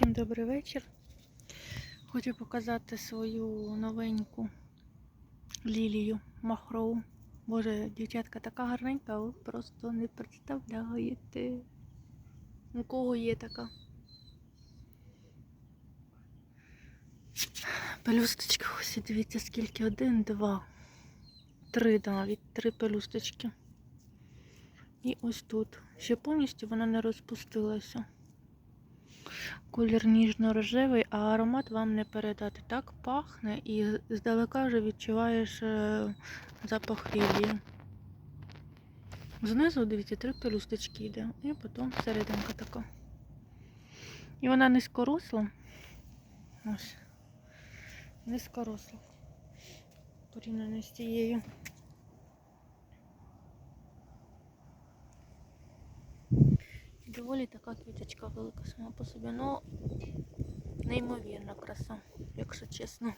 Всім добрий вечір. Хочу показати свою новеньку лілію махрову. Боже, дівчатка така гарненька, ви просто не представляєте. У кого є така? Пелюсточки, ось дивіться, скільки. Один, два, три навіть, три пелюсточки. І ось тут. Ще повністю вона не розпустилася. Колір ніжно-рожевий, а аромат вам не передати. Так пахне і здалека вже відчуваєш е, запах лілії. Знизу, дивіться, три пелюсточки йде, і потім серединка така. І вона низькоросла. Ось. Низькоросла. Порівняно з тією. Доволі така квіточка велика сама по собі. Ну, неймовірна краса, якщо чесно.